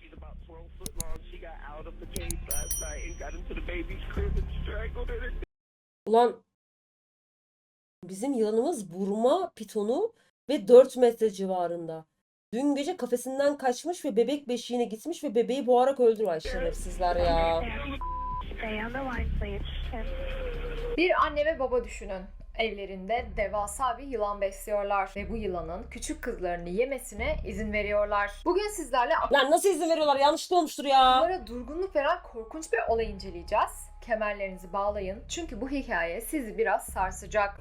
She's about 12 foot long. She got out of the cage last night and got into the baby's crib and strangled her. Ulan bizim yılanımız burma pitonu ve 4 metre civarında. Dün gece kafesinden kaçmış ve bebek beşiğine gitmiş ve bebeği boğarak öldürüyor. Ay şerefsizler ya. Bir anne ve baba düşünün. Evlerinde devasa bir yılan besliyorlar ve bu yılanın küçük kızlarını yemesine izin veriyorlar. Bugün sizlerle Lan nasıl izin veriyorlar? Yanlışlıkla olmuştur ya. akıllara durgunluk veren korkunç bir olay inceleyeceğiz. Kemerlerinizi bağlayın çünkü bu hikaye sizi biraz sarsacak.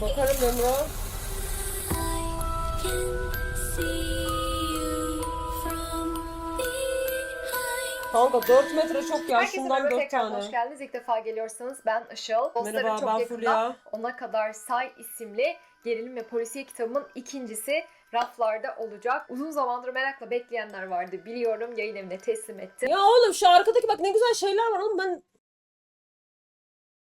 Bakarım Emre. Kanka 4 metre çok ya. Herkese Şundan merhaba 4 tekrar tane. hoş geldiniz. İlk defa geliyorsanız ben Işıl. Dostlarım Merhaba çok ben yakında Fulya. Ona Kadar Say isimli gerilim ve polisiye kitabımın ikincisi raflarda olacak. Uzun zamandır merakla bekleyenler vardı biliyorum. Yayın evine teslim ettim. Ya oğlum şu arkadaki bak ne güzel şeyler var oğlum ben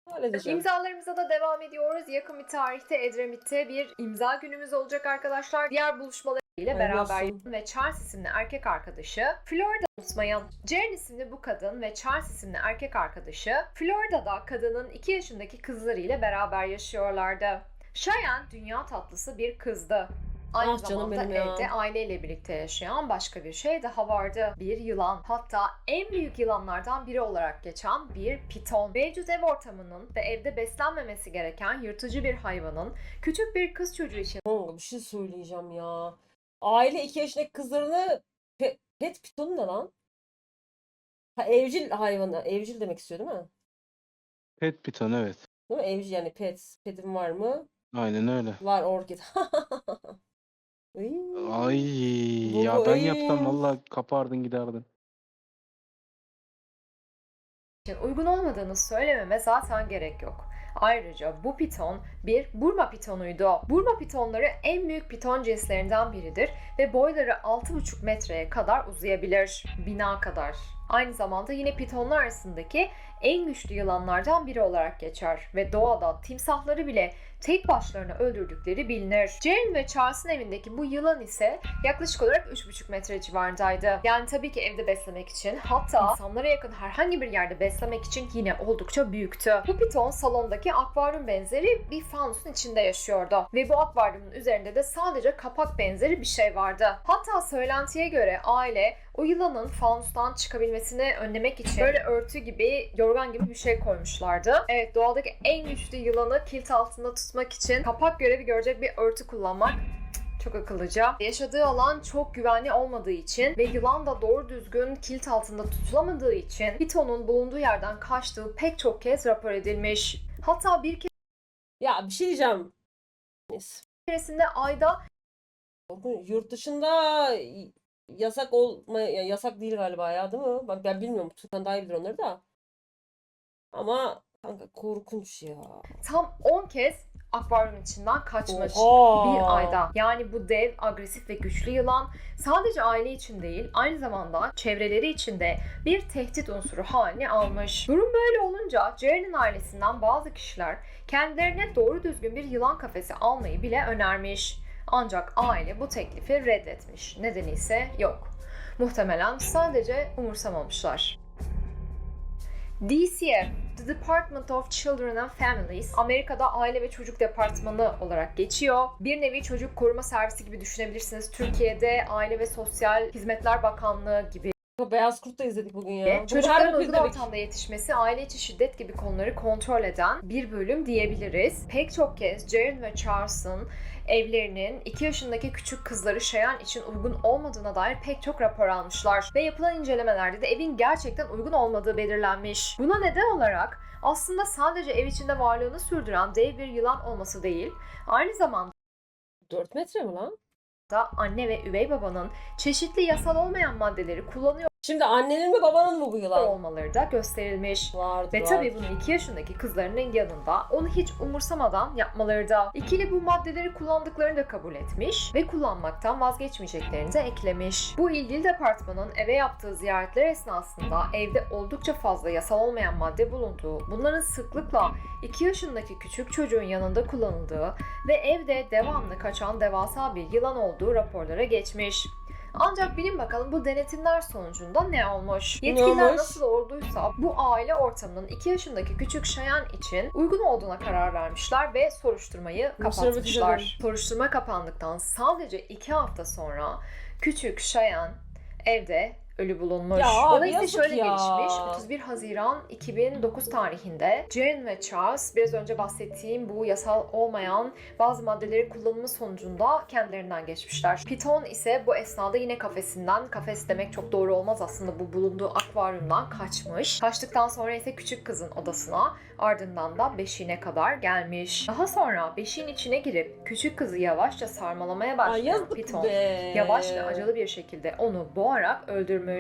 halledeceğim. İmzalarımıza da devam ediyoruz. Yakın bir tarihte Edremit'te bir imza günümüz olacak arkadaşlar. Diğer buluşmalarıyla Hayırlı beraber ve Charles isimli erkek arkadaşı Florida unutmayın. Jane isimli bu kadın ve Charles isimli erkek arkadaşı Florida'da kadının 2 yaşındaki kızlarıyla beraber yaşıyorlardı. Cheyenne dünya tatlısı bir kızdı. Aynı Ah zamanda benim ya. evde aileyle birlikte yaşayan başka bir şey daha vardı. Bir yılan. Hatta en büyük yılanlardan biri olarak geçen bir piton. Mevcut ev ortamının ve evde beslenmemesi gereken yırtıcı bir hayvanın küçük bir kız çocuğu için Kanka bir şey söyleyeceğim ya. Aile 2 yaşındaki kızlarını pe- pet pitonu ne lan? Ha evcil hayvanı. Evcil demek istiyor değil mi? Pet Python evet. Değil mi? Evcil yani pet. Petim var mı? Aynen öyle. Var orkid. Ay Bu- ya ben ay. yapsam valla kapardın giderdin. uygun olmadığını söylememe zaten gerek yok. Ayrıca bu piton bir Burma pitonuydu. Burma pitonları en büyük piton cinslerinden biridir ve boyları 6,5 metreye kadar uzayabilir. Bina kadar. Aynı zamanda yine pitonlar arasındaki en güçlü yılanlardan biri olarak geçer ve doğada timsahları bile tek başlarına öldürdükleri bilinir. Jane ve Charles'ın evindeki bu yılan ise yaklaşık olarak 3,5 metre civarındaydı. Yani tabii ki evde beslemek için hatta insanlara yakın herhangi bir yerde beslemek için yine oldukça büyüktü. Bu piton salondaki akvaryum benzeri bir fanusun içinde yaşıyordu. Ve bu akvaryumun üzerinde de sadece kapak benzeri bir şey vardı. Hatta söylentiye göre aile o yılanın fanustan çıkabilmesini önlemek için böyle örtü gibi, yorgan gibi bir şey koymuşlardı. Evet doğadaki en güçlü yılanı kilit altında tutmak için kapak görevi görecek bir örtü kullanmak çok akıllıca. Yaşadığı alan çok güvenli olmadığı için ve yılan da doğru düzgün kilit altında tutulamadığı için Piton'un bulunduğu yerden kaçtığı pek çok kez rapor edilmiş. Hatta bir Ya bir şey diyeceğim. Keresinde ayda Yurt dışında yasak olma ya yasak değil galiba ya değil mi? Bak ben bilmiyorum. Tukan daha iyi bilir onları da. Ama kanka korkunç ya. tam 10 kez akvaryum içinden kaçmış. Oha! Bir ayda. Yani bu dev, agresif ve güçlü yılan sadece aile için değil, aynı zamanda çevreleri için de bir tehdit unsuru haline almış. Durum böyle olunca Jerry'nin ailesinden bazı kişiler kendilerine doğru düzgün bir yılan kafesi almayı bile önermiş. Ancak aile bu teklifi reddetmiş. Nedeni ise yok. Muhtemelen sadece umursamamışlar. DCF, The Department of Children and Families, Amerika'da aile ve çocuk departmanı olarak geçiyor. Bir nevi çocuk koruma servisi gibi düşünebilirsiniz. Türkiye'de Aile ve Sosyal Hizmetler Bakanlığı gibi. Beyaz Kurt da izledik bugün ya. Çocukların izledik. ortamda yetişmesi, aile içi şiddet gibi konuları kontrol eden bir bölüm diyebiliriz. Pek çok kez Jaren ve Charles'ın evlerinin 2 yaşındaki küçük kızları Cheyenne için uygun olmadığına dair pek çok rapor almışlar. Ve yapılan incelemelerde de evin gerçekten uygun olmadığı belirlenmiş. Buna neden olarak aslında sadece ev içinde varlığını sürdüren dev bir yılan olması değil, aynı zamanda 4 metre mi lan? anne ve üvey babanın çeşitli yasal olmayan maddeleri kullanıyor Şimdi annenin mi babanın mı bu yılan? olmaları da gösterilmiş. Vardı Ve vardı. tabii bunu 2 yaşındaki kızlarının yanında onu hiç umursamadan yapmaları da ikili bu maddeleri kullandıklarını da kabul etmiş ve kullanmaktan vazgeçmeyeceklerini de eklemiş. Bu ilgili departmanın eve yaptığı ziyaretler esnasında evde oldukça fazla yasal olmayan madde bulunduğu, bunların sıklıkla 2 yaşındaki küçük çocuğun yanında kullanıldığı ve evde devamlı kaçan devasa bir yılan olduğu raporlara geçmiş. Ancak bilin bakalım bu denetimler sonucunda ne olmuş? Yetkililer olmuş? nasıl olduysa bu aile ortamının 2 yaşındaki küçük Şayan için uygun olduğuna karar vermişler ve soruşturmayı kapatmışlar. Soruşturma kapandıktan sadece 2 hafta sonra küçük Şayan evde ölü bulunmuş. Ya Olay ise şöyle ya. gelişmiş. 31 Haziran 2009 tarihinde Jane ve Charles biraz önce bahsettiğim bu yasal olmayan bazı maddelerin kullanımı sonucunda kendilerinden geçmişler. Piton ise bu esnada yine kafesinden, kafes demek çok doğru olmaz aslında bu bulunduğu akvaryumdan kaçmış. Kaçtıktan sonra ise küçük kızın odasına ardından da beşiğine kadar gelmiş. Daha sonra beşiğin içine girip küçük kızı yavaşça sarmalamaya Ay başlayan yazık Piton be. yavaş ve acılı bir şekilde onu boğarak öldürmüş.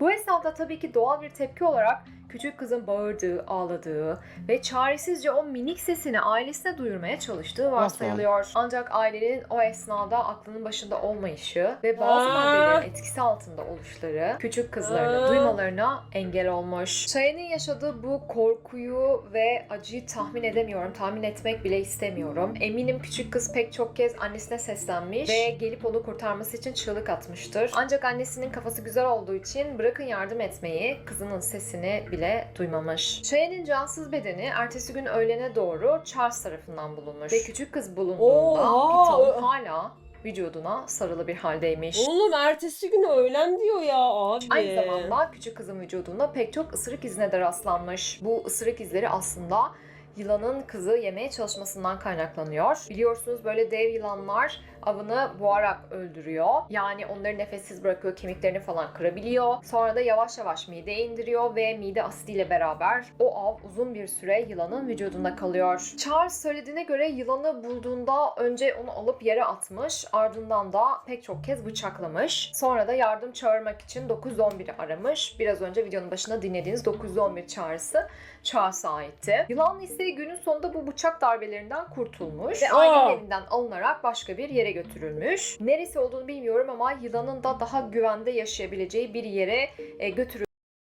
Bu esnada tabii ki doğal bir tepki olarak küçük kızın bağırdığı, ağladığı ve çaresizce o minik sesini ailesine duyurmaya çalıştığı varsayılıyor. Ancak ailenin o esnada aklının başında olmayışı ve bazı maddelerin etkisi altında oluşları küçük kızlarını duymalarına engel olmuş. Şayan'ın yaşadığı bu korkuyu ve acıyı tahmin edemiyorum. Tahmin etmek bile istemiyorum. Eminim küçük kız pek çok kez annesine seslenmiş ve gelip onu kurtarması için çığlık atmıştır. Ancak annesinin kafası güzel olduğu için bırakın yardım etmeyi kızının sesini bile duymamış. Şayan'ın cansız bedeni ertesi gün öğlene doğru Charles tarafından bulunmuş. Ve küçük kız bulunduğunda Oha! Piton hala vücuduna sarılı bir haldeymiş. Oğlum ertesi gün öğlen diyor ya abi. Aynı zamanda küçük kızın vücudunda pek çok ısırık izine de rastlanmış. Bu ısırık izleri aslında yılanın kızı yemeye çalışmasından kaynaklanıyor. Biliyorsunuz böyle dev yılanlar avını boğarak öldürüyor. Yani onları nefessiz bırakıyor, kemiklerini falan kırabiliyor. Sonra da yavaş yavaş mideye indiriyor ve mide asidiyle beraber o av uzun bir süre yılanın vücudunda kalıyor. Charles söylediğine göre yılanı bulduğunda önce onu alıp yere atmış, ardından da pek çok kez bıçaklamış. Sonra da yardım çağırmak için 911'i aramış. Biraz önce videonun başında dinlediğiniz 911 çağrısı Charles'a aitti. Yılan ise günün sonunda bu bıçak darbelerinden kurtulmuş ve ailenin evinden alınarak başka bir yere götürülmüş. Neresi olduğunu bilmiyorum ama yılanın da daha güvende yaşayabileceği bir yere e, götürüldüğü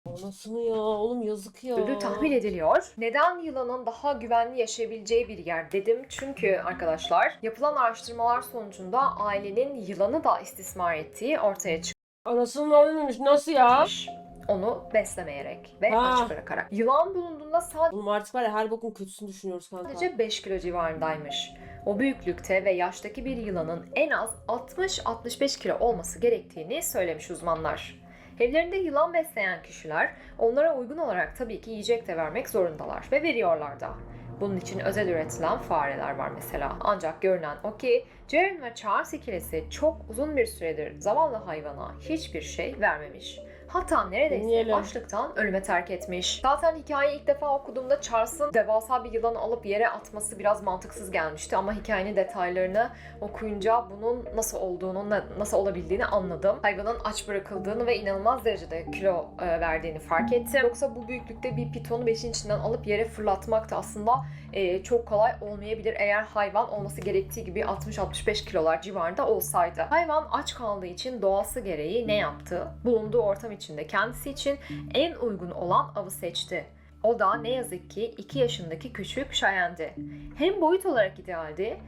Anasını ya oğlum yazık ya. tahmin ediliyor. Neden yılanın daha güvenli yaşayabileceği bir yer dedim? Çünkü arkadaşlar yapılan araştırmalar sonucunda ailenin yılanı da istismar ettiği ortaya Anasını ölmemiş nasıl ya? çıkmış. Onu beslemeyerek ve Ha. aç bırakarak. Yılan bulunduğunda sadece Oğlum artık var ya her bokun kötüsünü düşünüyoruz kanka. Sadece 5 kilo civarındaymış. O büyüklükte ve yaştaki bir yılanın en az 60-65 kilo olması gerektiğini söylemiş uzmanlar. Evlerinde yılan besleyen kişiler onlara uygun olarak tabii ki yiyecek de vermek zorundalar ve veriyorlar da. Bunun için özel üretilen fareler var mesela. Ancak görünen o ki Jaren ve Charles ikilisi çok uzun bir süredir zavallı hayvana hiçbir şey vermemiş. Hatta neredeyse Deneyelim. açlıktan ölüme terk etmiş. Zaten hikayeyi ilk defa okuduğumda Charles'ın devasa bir yılanı alıp yere atması biraz mantıksız gelmişti. Ama hikayenin detaylarını okuyunca bunun nasıl olduğunu, na- nasıl olabildiğini anladım. Hayvanın aç bırakıldığını ve inanılmaz derecede kilo e, verdiğini fark ettim. Yoksa bu büyüklükte bir pitonu beşin içinden alıp yere fırlatmak da aslında e, çok kolay olmayabilir eğer hayvan olması gerektiği gibi 60-65 kilolar civarında olsaydı. Hayvan aç kaldığı için doğası gereği ne yaptı? Bulunduğu ortam içinde kendisi için en uygun olan avı seçti. O da ne yazık ki 2 yaşındaki küçük Cheyenne'di. Hem boyut olarak idealdi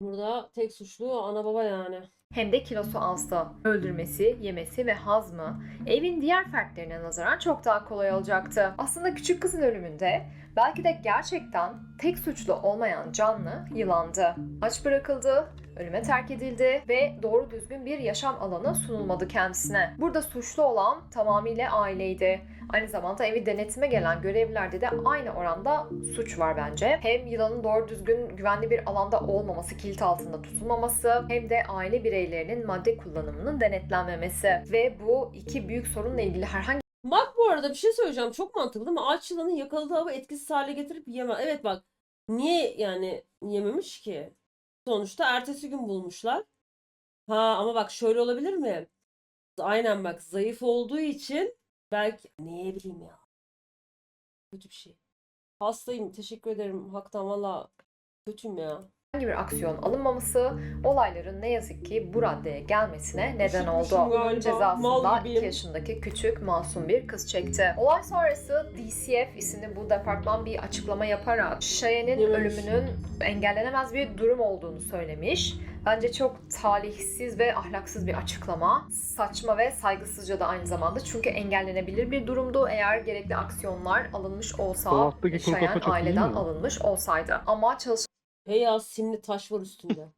Burada tek suçlu ana baba yani. hem de kilosu azdı. Öldürmesi, yemesi ve hazmı evin diğer fertlerine nazaran çok daha kolay olacaktı. Aslında küçük kızın ölümünde belki de gerçekten tek suçlu olmayan canlı yılandı. Aç bırakıldı, ölüme terk edildi ve doğru düzgün bir yaşam alanı sunulmadı kendisine. Burada suçlu olan tamamıyla aileydi. Aynı zamanda evi denetime gelen görevlilerde de aynı oranda suç var bence. Hem yılanın doğru düzgün güvenli bir alanda olmaması, kilit altında tutulmaması hem de aile bireylerinin madde kullanımının denetlenmemesi. Ve bu iki büyük sorunla ilgili herhangi Bak bu arada bir şey söyleyeceğim. Çok mantıklı değil mi? Aç yılanın yakaladığı avı etkisiz hale getirip yeme. Evet bak. Niye yani yememiş ki? Sonuçta ertesi gün bulmuşlar. Ha ama bak şöyle olabilir mi? Aynen bak zayıf olduğu için belki ne bileyim ya. Kötü bir şey. Hastayım. Teşekkür ederim. Haktan valla kötüyüm ya. Bir aksiyon alınmaması olayların ne yazık ki bu raddeye gelmesine neden oldu. Bunun cezasını mal da gibiyim. 2 yaşındaki küçük masum bir kız çekti. Olay sonrası DCF isimli bu departman bir açıklama yaparak Cheyenne'in ölümünün engellenemez bir durum olduğunu söylemiş Bence çok talihsiz ve ahlaksız bir açıklama. Saçma ve saygısızca da aynı zamanda. Çünkü engellenebilir bir durumdu eğer gerekli aksiyonlar alınmış olsa, iyi aileden alınmış olsaydı. Ama çalışan Hey ya simli taş var üstünde.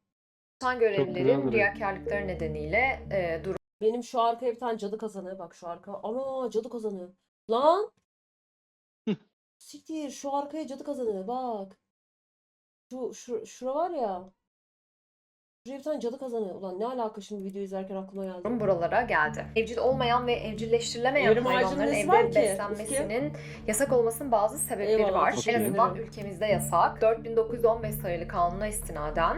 görevlilerin duruyor. riyakarlıkları nedeniyle e, Benim şu arkaya bir tane cadı kazanı. Bak şu arka. Ana cadı kazanı. Lan. Siktir şu arkaya cadı kazanı. Bak. Şu, şu şura var ya. Şuraya bir tane cadı kazanı. Ulan ne alaka şimdi video izlerken aklıma geldi. buralara geldi. Evcil olmayan ve evcilleştirilemeyen ağacının hayvanların nesi var evde ki? beslenmesinin yasak olmasının bazı sebepleri Eyvallah, var. teşekkür En azından ülkemizde yasak. 4915 sayılı kanuna istinaden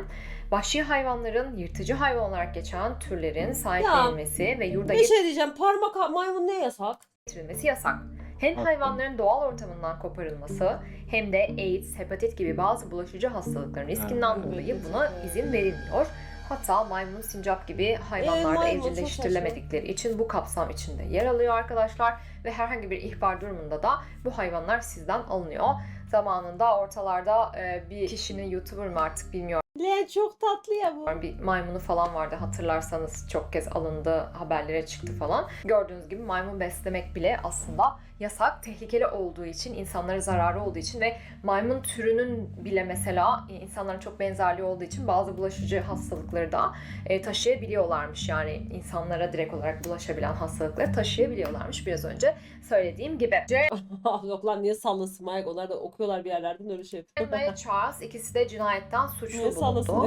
vahşi hayvanların yırtıcı hayvan olarak geçen türlerin sahiplenilmesi ve yurda Bir şey diyeceğim. Parmak maymun ne yasak? getirilmesi yasak. Hem hayvanların doğal ortamından koparılması hem de AIDS, hepatit gibi bazı bulaşıcı hastalıkların riskinden dolayı buna izin verilmiyor. Hatta maymun, sincap gibi hayvanlar da maymun çok evcilleştirilemedikleri için bu kapsam içinde yer alıyor arkadaşlar. Ve herhangi bir ihbar durumunda da bu hayvanlar sizden alınıyor. Zamanında ortalarda e, bir kişinin YouTuber mı artık bilmiyorum Lan çok tatlı ya bu. bir maymunu falan vardı hatırlarsanız çok kez alındı haberlere çıktı falan. Gördüğünüz gibi maymun beslemek bile aslında yasak, tehlikeli olduğu için, insanlara zararı olduğu için ve maymun türünün bile mesela insanların çok benzerliği olduğu için bazı bulaşıcı hastalıkları da e, taşıyabiliyorlarmış. Yani insanlara direkt olarak bulaşabilen hastalıkları taşıyabiliyorlarmış biraz önce söylediğim gibi. Yok lan niye sallasın Mike? Onlar da okuyorlar bir yerlerden öyle şey yapıyor. ve Charles ikisi de cinayetten suçlu niye bulundu.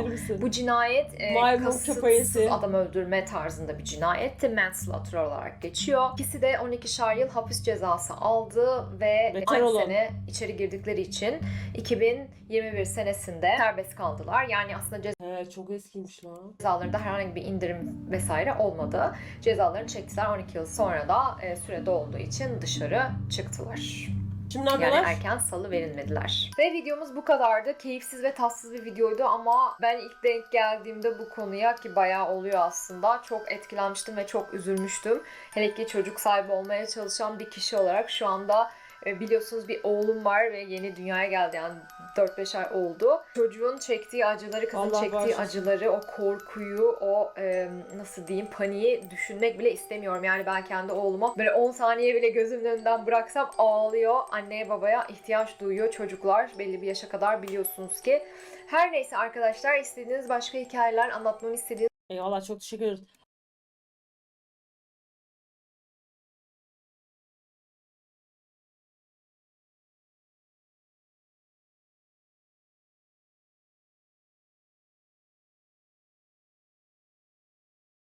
Misin? Bu cinayet e, kasıtsız adam öldürme tarzında bir cinayetti. Manslaughter olarak geçiyor. İkisi de 12'şer yıl hapis cezası aldı ve Beter aynı olun. sene içeri girdikleri için 2021 senesinde serbest kaldılar. Yani aslında He çok eskiymiş lan. cezalarında herhangi bir indirim vesaire olmadı. Cezalarını çektiler 12 yıl sonra da e, süre dolduğu için dışarı çıktılar. Şimdi ne Yani erken salı verilmediler. Ve videomuz bu kadardı. Keyifsiz ve tatsız bir videoydu ama ben ilk denk geldiğimde bu konuya ki bayağı oluyor aslında. Çok etkilenmiştim ve çok üzülmüştüm. Hele ki çocuk sahibi olmaya çalışan bir kişi olarak şu anda biliyorsunuz bir oğlum var ve yeni dünyaya geldi yani 4-5 ay oldu. Çocuğun çektiği acıları, kızın Allah çektiği bağışlasın. acıları, o korkuyu, o e, nasıl diyeyim paniği düşünmek bile istemiyorum. Yani ben kendi oğluma böyle 10 saniye bile gözümün önünden bıraksam ağlıyor. Anneye babaya ihtiyaç duyuyor çocuklar belli bir yaşa kadar biliyorsunuz ki. Her neyse arkadaşlar istediğiniz başka hikayeler anlatmamı istediğiniz Eyvallah çok teşekkür ederiz.